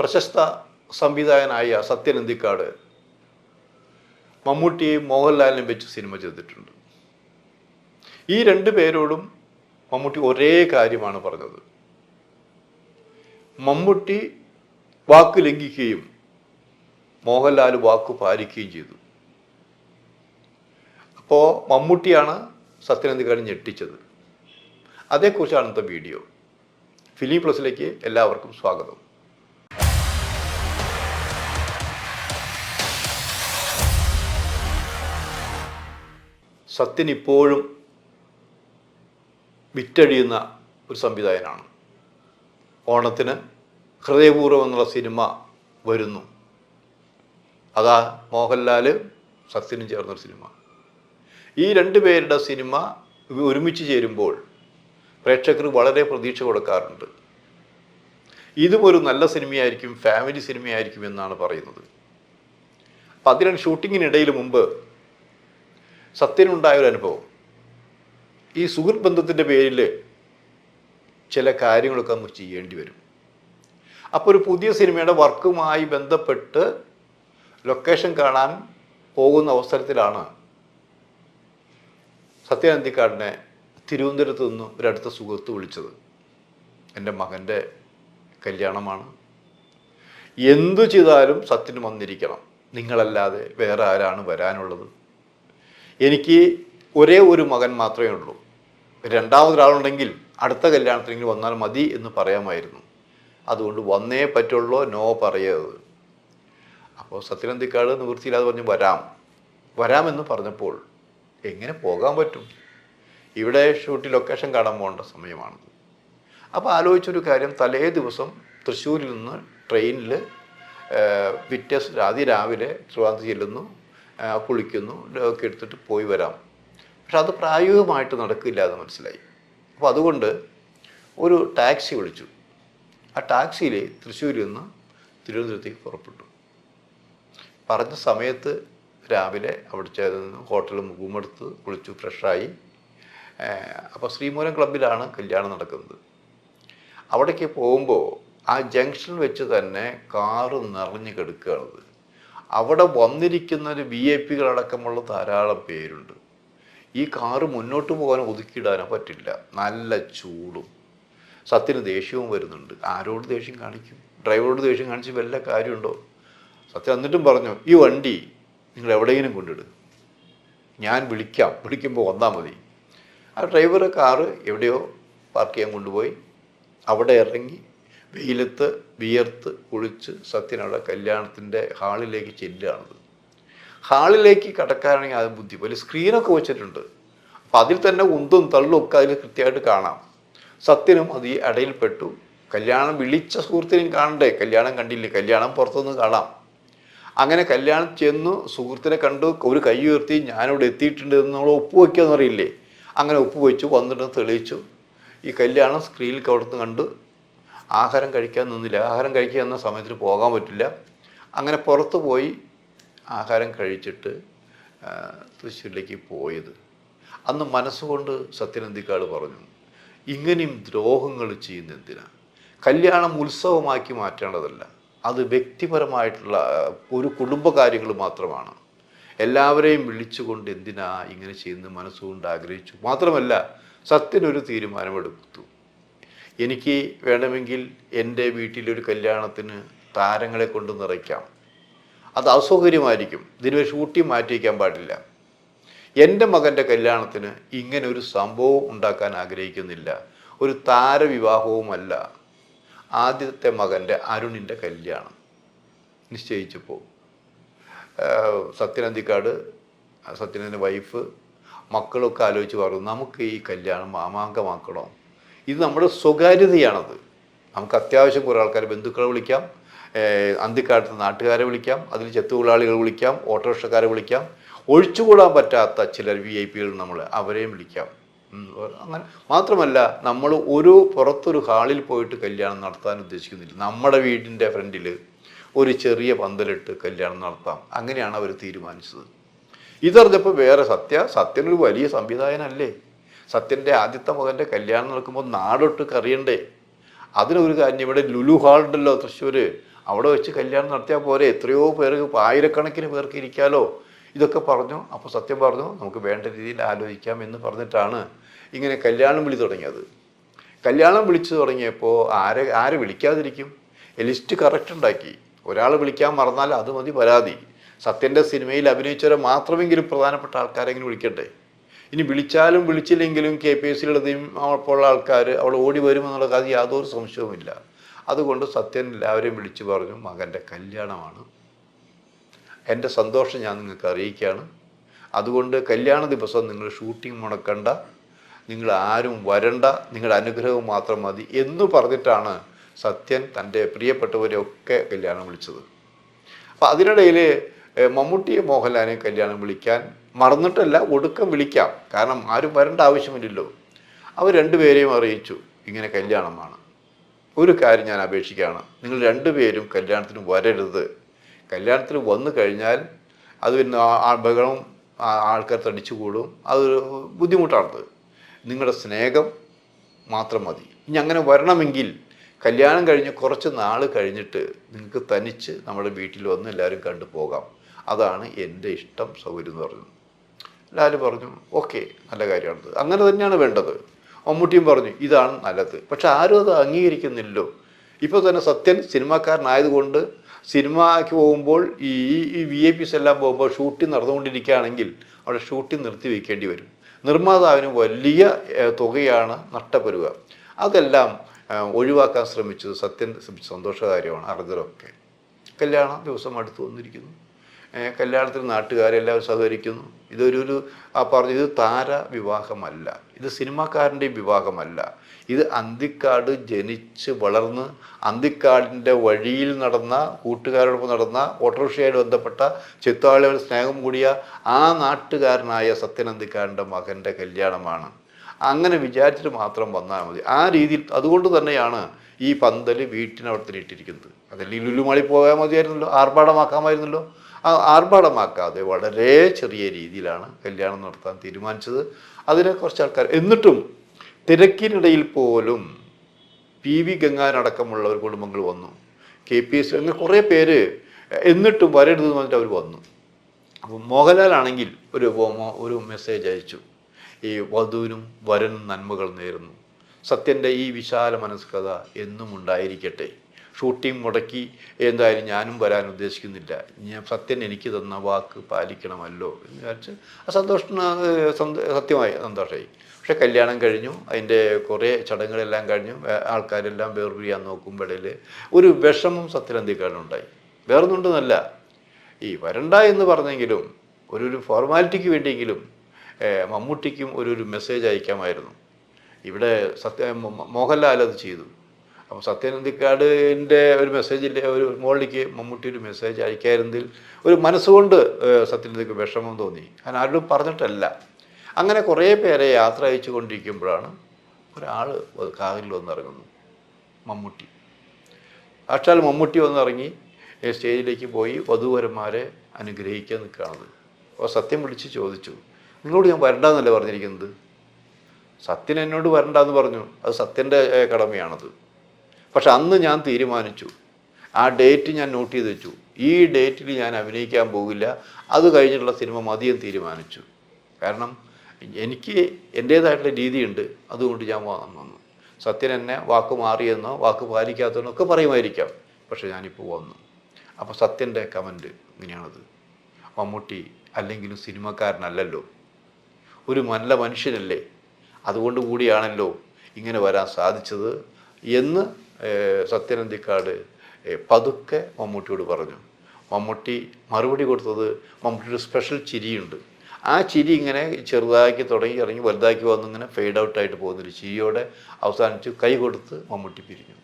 പ്രശസ്ത സംവിധായകനായ സത്യൻ അന്തിക്കാട് മമ്മൂട്ടിയെയും മോഹൻലാലിനെയും വെച്ച് സിനിമ ചെയ്തിട്ടുണ്ട്. ഈ രണ്ടു പേരോടും മമ്മൂട്ടി ഒരേ കാര്യമാണ് പറഞ്ഞത്. മമ്മൂട്ടി വാക്ക് ലംഘിക്കുകയും മോഹൻലാൽ വാക്ക് പാലിക്കുകയും ചെയ്തു. അപ്പോൾ മമ്മൂട്ടിയാണ് സത്യനന്ദിക്കാരൻ ഞെട്ടിച്ചത്. അതേക്കുറിച്ചാണ് ഇന്നത്തെ വീഡിയോ. ഫിലിം പ്ലസിലേക്ക് എല്ലാവർക്കും സ്വാഗതം. സത്യൻ ഇപ്പോഴും വിറ്റഴിയുന്ന ഒരു സംവിധായകനാണ്. ഓണത്തിന് ഹൃദയപൂർവം എന്നുള്ള സിനിമ വരുന്നു. അതാ മോഹൻലാൽ സത്യനും ചേർന്നൊരു സിനിമ. ഈ രണ്ട് പേരുടെ സിനിമ ഒരുമിച്ച് ചേരുമ്പോൾ പ്രേക്ഷകർ വളരെ പ്രതീക്ഷ കൊടുക്കാറുണ്ട്. ഇതും ഒരു നല്ല സിനിമയായിരിക്കും ഫാമിലി സിനിമയായിരിക്കും എന്നാണ് പറയുന്നത്. അപ്പം അതിനാണ് ഷൂട്ടിങ്ങിനിടയിൽ മുമ്പ് സത്യനുണ്ടായ ഒരു അനുഭവം. ഈ സുഹൃത്ത് ബന്ധത്തിന്റെ പേരിൽ ചില കാര്യങ്ങളൊക്കെ നമുക്ക് ചെയ്യേണ്ടി വരും. അപ്പോൾ ഒരു പുതിയ സിനിമയുടെ വർക്കുമായി ബന്ധപ്പെട്ട് ലൊക്കേഷൻ കാണാൻ പോകുന്ന അവസരത്തിലാണ് സത്യാനന്ദിക്കാടിനെ തിരുവനന്തപുരത്ത് നിന്ന് ഒരടുത്ത സുഹൃത്ത് വിളിച്ചത്. എന്റെ മകന്റെ കല്യാണമാണ്. എന്തു ചെയ്താലും സത്യന് വന്നിരിക്കണം. നിങ്ങളല്ലാതെ വേറെ ആരാണ് വരാനുള്ളത്? എനിക്ക് ഒരേ ഒരു മകൻ മാത്രമേ ഉള്ളൂ. രണ്ടാമതൊരാളുണ്ടെങ്കിൽ അടുത്ത കല്യാണത്തിനെങ്കിലും വന്നാൽ മതി എന്ന് പറയാമായിരുന്നു. അതുകൊണ്ട് വന്നേ പറ്റുള്ളൂ നോ പറയരുത്. അപ്പോൾ സത്യനന്ദിക്കാട് നിവൃത്തിയില്ലാതെ പറഞ്ഞു വരാം. വരാമെന്ന് പറഞ്ഞപ്പോൾ എങ്ങനെ പോകാൻ പറ്റും? ഇവിടെ ഷൂട്ട് ലൊക്കേഷൻ കാണാൻ പോകേണ്ട സമയമാണ്. അപ്പോൾ ആലോചിച്ചൊരു കാര്യം തലേ ദിവസം തൃശ്ശൂരിൽ നിന്ന് ട്രെയിനിൽ പിറ്റേ ആദ്യം രാവിലെ ട്രിവാന്തി ചെല്ലുന്നു. കുളിക്കുന്നു ഒക്കെ എടുത്തിട്ട് പോയി വരാം. പക്ഷെ അത് പ്രായോഗികമായിട്ട് നടക്കില്ല എന്ന് മനസ്സിലായി. അപ്പോൾ അതുകൊണ്ട് ഒരു ടാക്സി വിളിച്ചു. ആ ടാക്സിയിൽ തൃശ്ശൂരിൽ നിന്ന് തിരുവനന്തപുരത്തേക്ക് പുറപ്പെട്ടു. പറഞ്ഞ സമയത്ത് രാവിലെ അവിടെ ചെന്ന് ഹോട്ടലിൽ മുഖമെടുത്ത് കുളിച്ചു ഫ്രഷായി. അപ്പോൾ ശ്രീമൂലം ക്ലബിലാണ് കല്യാണം നടക്കുന്നത്. അവിടേക്ക് പോകുമ്പോൾ ആ ജംഗ്ഷൻ വെച്ച് തന്നെ കാറ് നിറഞ്ഞു കിടക്കുകയാണത്. അവിടെ വന്നിരിക്കുന്ന ഒരു വി ഐ പികളടക്കമുള്ള ധാരാളം പേരുണ്ട്. ഈ കാറ് മുന്നോട്ട് പോകാൻ ഒതുക്കിയിടാനോ പറ്റില്ല. നല്ല ചൂടും. സത്യന് ദേഷ്യവും വരുന്നുണ്ട്. ആരോട് ദേഷ്യം കാണിക്കും? ഡ്രൈവറോട് ദേഷ്യം കാണിച്ച് വല്ല കാര്യമുണ്ടോ? സത്യം എന്നിട്ടും പറഞ്ഞു ഈ വണ്ടി നിങ്ങൾ എവിടെയെങ്കിലും കൊണ്ടിടും ഞാൻ വിളിക്കാം. വിളിക്കുമ്പോൾ വന്നാൽ മതി. ആ ഡ്രൈവർ കാറ് എവിടെയോ പാർക്ക് ചെയ്യാൻ കൊണ്ടുപോയി. അവിടെ ഇറങ്ങി വെയിലത്ത് വിയർത്ത് കുളിച്ച് സത്യനവിടെ കല്യാണത്തിന്റെ ഹാളിലേക്ക് ചെല്ലുകയാണത്. ഹാളിലേക്ക് കടക്കാനാണെങ്കിൽ അത് ബുദ്ധി. പോലെ സ്ക്രീനൊക്കെ വെച്ചിട്ടുണ്ട്. അപ്പം അതിൽ തന്നെ ഉന്തും തള്ളും ഒക്കെ അതിൽ കൃത്യമായിട്ട് കാണാം. സത്യനും അത് ഈ ഇടയിൽപ്പെട്ടു കല്യാണം വിളിച്ച സുഹൃത്തിനെയും കാണണ്ടേ? കല്യാണം കണ്ടില്ലേ? കല്യാണം പുറത്തുനിന്ന് കാണാം. അങ്ങനെ കല്യാണം ചെന്നു സുഹൃത്തിനെ കണ്ടു ഒരു കൈ ഉയർത്തി ഞാനിവിടെ എത്തിയിട്ടുണ്ട് എന്ന് നമ്മൾ ഒപ്പുവെക്കുക എന്ന് പറയില്ലേ? അങ്ങനെ ഒപ്പുവെച്ചു വന്നിട്ട് തെളിയിച്ചു. ഈ കല്യാണം സ്ക്രീനിൽ അവിടുന്ന് കണ്ടു. ആഹാരം കഴിക്കാൻ നിന്നില്ല. ആഹാരം കഴിക്കുക എന്ന സമയത്തിന് പോകാൻ പറ്റില്ല. അങ്ങനെ പുറത്ത് പോയി ആഹാരം കഴിച്ചിട്ട് തൃശ്ശൂരിലേക്ക് പോയത്. അന്ന് മനസ്സുകൊണ്ട് സത്യനന്ദിക്കാട് പറഞ്ഞു ഇങ്ങനെയും ദ്രോഹങ്ങൾ ചെയ്യുന്ന എന്തിനാണ് കല്യാണം ഉത്സവമാക്കി മാറ്റേണ്ടതല്ല. അത് വ്യക്തിപരമായിട്ടുള്ള ഒരു കുടുംബകാര്യങ്ങൾ മാത്രമാണ്. എല്ലാവരെയും വിളിച്ചുകൊണ്ട് എന്തിനാ ഇങ്ങനെ ചെയ്യുന്ന മനസ്സുകൊണ്ട് ആഗ്രഹിച്ചു. മാത്രമല്ല സത്യനൊരു തീരുമാനമെടുത്തു. എനിക്ക് വേണമെങ്കിൽ എന്റെ വീട്ടിലൊരു കല്യാണത്തിന് താരങ്ങളെ കൊണ്ട് നിറയ്ക്കാം. അത് അസൗകര്യമായിരിക്കും. ഇതിന് ഷൂട്ടി മാറ്റി വയ്ക്കാൻ പാടില്ല. എന്റെ മകന്റെ കല്യാണത്തിന് ഇങ്ങനെ ഒരു സംഭവം ഉണ്ടാക്കാൻ ആഗ്രഹിക്കുന്നില്ല. ഒരു താരവിവാഹവുമല്ല. ആദ്യത്തെ മകന്റെ അരുണിന്റെ കല്യാണം. നിശ്ചയിച്ചപ്പോൾ. സത്യനന്ദിക്കാട് സത്യനന്ദന്റെ വൈഫ് മക്കളൊക്കെ ആലോചിച്ച് പറഞ്ഞു നമുക്ക് ഈ കല്യാണം മാമാങ്കമാക്കണോ? ഇത് നമ്മുടെ സ്വകാര്യതയാണത്. നമുക്ക് അത്യാവശ്യം കുറേ ആൾക്കാർ ബന്ധുക്കളെ വിളിക്കാം. അന്തിക്കാലത്ത് നാട്ടുകാരെ വിളിക്കാം. അതിൽ ചെത്തുതൊഴിലാളികൾ വിളിക്കാം. ഓട്ടോറിക്ഷക്കാരെ വിളിക്കാം. ഒഴിച്ചുകൂടാൻ പറ്റാത്ത ചിലർ വി ഐ പികൾ നമ്മൾ അവരെയും വിളിക്കാം. അങ്ങനെ മാത്രമല്ല നമ്മൾ ഒരു പുറത്തൊരു ഹാളിൽ പോയിട്ട് കല്യാണം നടത്താൻ ഉദ്ദേശിക്കുന്നില്ല. നമ്മുടെ വീടിന്റെ ഫ്രണ്ടിൽ ഒരു ചെറിയ പന്തലിട്ട് കല്യാണം നടത്താം. അങ്ങനെയാണ് അവർ തീരുമാനിച്ചത്. ഇതറിഞ്ഞപ്പോൾ വേറെ സത്യ സത്യനൊരു വലിയ സംവിധായകനല്ലേ? സത്യന്റെ ആദ്യത്തെ മകന്റെ കല്യാണം നടക്കുമ്പോൾ നാടൊട്ട് കറിയണ്ടേ? അതിനൊരു കാര്യം ഇവിടെ ലുലു ഹാൾ ഉണ്ടല്ലോ തൃശ്ശൂർ അവിടെ വെച്ച് കല്യാണം നടത്തിയാൽ പോരെ? എത്രയോ പേർക്ക് ആയിരക്കണക്കിന് പേർക്ക് ഇരിക്കാലോ? ഇതൊക്കെ പറഞ്ഞു. അപ്പോൾ സത്യം പറഞ്ഞു നമുക്ക് വേണ്ട രീതിയിൽ ആലോചിക്കാം എന്ന് പറഞ്ഞിട്ടാണ് ഇങ്ങനെ കല്യാണം വിളി തുടങ്ങിയത്. കല്യാണം വിളിച്ചു തുടങ്ങിയപ്പോൾ ആരെ ആരെ വിളിക്കാതിരിക്കും? ലിസ്റ്റ് കറക്റ്റ് ഉണ്ടാക്കി. ഒരാൾ വിളിക്കാൻ മറന്നാൽ അത് മതി പരാതി. സത്യന്റെ സിനിമയിൽ അഭിനയിച്ചവരെ മാത്രമെങ്കിലും പ്രധാനപ്പെട്ട ആൾക്കാരെങ്കിലും വിളിക്കട്ടെ ഇനി വിളിച്ചാലും വിളിച്ചില്ലെങ്കിലും കെ പി എസ് സിയിലുള്ളതും ഉള്ള ആൾക്കാർ അവൾ ഓടി വരുമെന്നുള്ള കാര്യം യാതൊരു സംശയവുമില്ല. അതുകൊണ്ട് സത്യൻ എല്ലാവരെയും വിളിച്ചു പറഞ്ഞു മകന്റെ കല്യാണമാണ്. എന്റെ സന്തോഷം ഞാൻ നിങ്ങൾക്ക് അറിയിക്കുകയാണ്. അതുകൊണ്ട് കല്യാണ ദിവസം നിങ്ങൾ ഷൂട്ടിംഗ് മുടക്കണ്ട നിങ്ങൾ ആരും വരണ്ട നിങ്ങളുടെ അനുഗ്രഹം മാത്രം മതി എന്ന് പറഞ്ഞിട്ടാണ് സത്യൻ തന്റെ പ്രിയപ്പെട്ടവരെയൊക്കെ കല്യാണം വിളിച്ചത്. അപ്പം അതിനിടയിൽ മമ്മൂട്ടിയെ മോഹൻലാലിനെ കല്യാണം വിളിക്കാൻ മറന്നിട്ടല്ല ഒടുക്കം വിളിക്കാം. കാരണം ആരും വരേണ്ട ആവശ്യമില്ലല്ലോ. അവർ രണ്ടുപേരെയും അറിയിച്ചു ഇങ്ങനെ കല്യാണമാണ്. ഒരു കാര്യം ഞാൻ അപേക്ഷിക്കുകയാണ്. നിങ്ങൾ രണ്ടുപേരും കല്യാണത്തിന് വരരുത്. കല്യാണത്തിന് വന്നു കഴിഞ്ഞാൽ അത് പിന്നെ ആ- ആ ബഹളം ആ- ആൾക്കാർ തടിച്ചു കൂടും. അതൊരു ബുദ്ധിമുട്ടാണത്. നിങ്ങളുടെ സ്നേഹം മാത്രം മതി. ഇനി അങ്ങനെ വരണമെങ്കിൽ കല്യാണം കഴിഞ്ഞ് കുറച്ച് നാൾ കഴിഞ്ഞിട്ട് നിങ്ങൾക്ക് തനിച്ച് നമ്മുടെ വീട്ടിൽ വന്ന് എല്ലാവരും കണ്ടു പോകാം. അതാണ് എന്റെ ഇഷ്ടം സൗകര്യം എന്ന് പറഞ്ഞു എല്ലാവരും പറഞ്ഞു ഓക്കെ നല്ല കാര്യമാണത്. അങ്ങനെ തന്നെയാണ് വേണ്ടത്. മമ്മൂട്ടിയും പറഞ്ഞു ഇതാണ് നല്ലത്. പക്ഷെ ആരും അത് അംഗീകരിക്കുന്നില്ലല്ലോ. ഇപ്പോൾ തന്നെ സത്യൻ സിനിമാക്കാരനായതുകൊണ്ട് സിനിമയ്ക്ക് പോകുമ്പോൾ ഈ ഈ വി ഐ പിസ് എല്ലാം പോകുമ്പോൾ ഷൂട്ടിംഗ് നടന്നുകൊണ്ടിരിക്കുകയാണെങ്കിൽ അവിടെ ഷൂട്ടിംഗ് നിർത്തി വയ്ക്കേണ്ടി വരും. നിർമ്മാതാവിന് വലിയ തുകയാണ് നഷ്ടപ്പെടുക. അതെല്ലാം ഒഴിവാക്കാൻ ശ്രമിച്ചത് സത്യൻ ശ്രമിച്ച സന്തോഷകാര്യമാണ് അർദ്ധരൊക്കെ കല്യാണ ദിവസം അടുത്ത് വന്നിരിക്കുന്നു. കല്യാണത്തിന് നാട്ടുകാരെല്ലാവരും സഹകരിക്കുന്നു. ഇതൊരു ഒരു ആ പറഞ്ഞു ഇത് താര വിവാഹമല്ല. ഇത് സിനിമാക്കാരന്റെയും വിവാഹമല്ല. ഇത് അന്തിക്കാട് ജനിച്ച് വളർന്ന് അന്തിക്കാടിന്റെ വഴിയിൽ നടന്ന കൂട്ടുകാരോടൊപ്പം നടന്ന ഓട്ടോറിക്ഷയായിട്ട് ബന്ധപ്പെട്ട ചിത്താളികൾ സ്നേഹം കൂടിയ ആ നാട്ടുകാരനായ സത്യൻ അന്തിക്കാടിന്റെ മകന്റെ കല്യാണമാണ്. അങ്ങനെ വിചാരിച്ചിട്ട് മാത്രം വന്നാൽ മതി. ആ രീതിയിൽ അതുകൊണ്ട് തന്നെയാണ് ഈ പന്തൽ വീട്ടിനവിടത്തിൽ ഇട്ടിരിക്കുന്നത് അതല്ലെങ്കിൽ ലുലുമാളി പോയാൽ മതിയായിരുന്നല്ലോ. ആർഭാടമാക്കാമായിരുന്നല്ലോ. ആർഭാടമാക്കാതെ വളരെ ചെറിയ രീതിയിലാണ് കല്യാണം നടത്താൻ തീരുമാനിച്ചത്. അതിന് കുറച്ച് ആൾക്കാർ എന്നിട്ടും തിരക്കിനിടയിൽ പോലും പി വി ഗംഗാനടക്കമുള്ള ഒരു കുടുംബങ്ങൾ വന്നു. കെ പി എസ് അങ്ങനെ കുറേ പേര് എന്നിട്ടും വരരുതെന്ന് പറഞ്ഞിട്ട് അവർ വന്നു. അപ്പം മോഹൻലാലാണെങ്കിൽ ഒരു ഒരു മെസ്സേജ് അയച്ചു. ഈ വധുവിനും വരനും നന്മകൾ നേരുന്നു. സത്യന്റെ ഈ വിശാല മനസ്കഥ എന്നും ഉണ്ടായിരിക്കട്ടെ. ഷൂട്ടിംഗ് മുടക്കി എന്തായാലും ഞാനും വരാൻ ഉദ്ദേശിക്കുന്നില്ല. ഞാൻ സത്യൻ എനിക്ക് തന്ന വാക്ക് പാലിക്കണമല്ലോ എന്ന് വിചാരിച്ച് ആ സന്തോഷം സത്യമായി സന്തോഷമായി പക്ഷെ കല്യാണം കഴിഞ്ഞു അതിന്റെ കുറേ ചടങ്ങുകളെല്ലാം കഴിഞ്ഞു ആൾക്കാരെല്ലാം ആൾക്കാരെല്ലാം വേർപിരിയാൻ നോക്കുമ്പോഴേ ഒരു വിഷമം സത്യനന്ദിക്കാരനുണ്ടായി വേറൊന്നുണ്ടെന്നല്ല ഈ വരണ്ട എന്ന് പറഞ്ഞെങ്കിലും ഒരു ഒരു ഫോർമാലിറ്റിക്ക് വേണ്ടിയെങ്കിലും മമ്മൂട്ടിക്കും ഒരു ഒരു മെസ്സേജ് അയക്കാമായിരുന്നു. ഇവിടെ സത്യ മോഹൻലാൽ അത് ചെയ്തു. അപ്പോൾ സത്യനന്ദിക്കാടിന്റെ ഒരു മെസ്സേജിന്റെ ഒരു മുകളിലേക്ക് മമ്മൂട്ടി ഒരു മെസ്സേജ് അയക്കായിരുന്നതിൽ ഒരു മനസ്സുകൊണ്ട് സത്യനന്ദിക്ക് വിഷമം തോന്നി. ഞാൻ ആരോടും പറഞ്ഞിട്ടല്ല. അങ്ങനെ കുറേ പേരെ യാത്ര അയച്ചു കൊണ്ടിരിക്കുമ്പോഴാണ് ഒരാൾ കാറിൽ വന്നിറങ്ങുന്നു. മമ്മൂട്ടി. അക്ഷാൽ മമ്മൂട്ടി വന്നിറങ്ങി സ്റ്റേജിലേക്ക് പോയി വധുവരന്മാരെ അനുഗ്രഹിക്കാൻ നിൽക്കുകയാണത്. അപ്പോൾ സത്യം വിളിച്ച് ചോദിച്ചു നിങ്ങളോട് ഞാൻ വരണ്ടെന്നല്ലേ പറഞ്ഞിരിക്കുന്നത്? സത്യൻ എന്നോട് വരണ്ടെന്ന് പറഞ്ഞു. അത് സത്യന്റെ കടമയാണത്. പക്ഷെ അന്ന് ഞാൻ തീരുമാനിച്ചു. ആ ഡേറ്റ് ഞാൻ നോട്ട് ചെയ്ത് വെച്ചു. ഈ ഡേറ്റിൽ ഞാൻ അഭിനയിക്കാൻ പോകില്ല. അത് കഴിഞ്ഞിട്ടുള്ള സിനിമ മതിയും തീരുമാനിച്ചു. കാരണം എനിക്ക് എന്റേതായിട്ടുള്ള രീതിയുണ്ട്. അതുകൊണ്ട് ഞാൻ വന്നു. സത്യൻ എന്നെ വാക്ക് മാറിയെന്നോ വാക്ക് പാലിക്കാത്തതെന്നോ ഒക്കെ പറയുമായിരിക്കാം. പക്ഷെ ഞാനിപ്പോൾ വന്നു. അപ്പോൾ സത്യന്റെ കമന്റ് ഇങ്ങനെയാണത്. മമ്മൂട്ടി അല്ലെങ്കിലും സിനിമക്കാരനല്ലല്ലോ. ഒരു നല്ല മനുഷ്യനല്ലേ. അതുകൊണ്ട് കൂടിയാണല്ലോ ഇങ്ങനെ വരാൻ സാധിച്ചത് എന്ന് സത്യനന്ദിക്കാട് പതുക്കെ മമ്മൂട്ടിയോട് പറഞ്ഞു. മമ്മൂട്ടി മറുപടി കൊടുത്തത് മമ്മൂട്ടിയുടെ സ്പെഷ്യൽ ചിരിയുണ്ട്. ആ ചിരി ഇങ്ങനെ ചെറുതാക്കി തുടങ്ങി ഇറങ്ങി വലുതാക്കി വന്നിങ്ങനെ ഫെയ്ഡ് ഔട്ടായിട്ട് പോകുന്നൊരു ചിരിയോടെ അവസാനിച്ച് കൈ കൊടുത്ത് മമ്മൂട്ടി പിരിഞ്ഞു.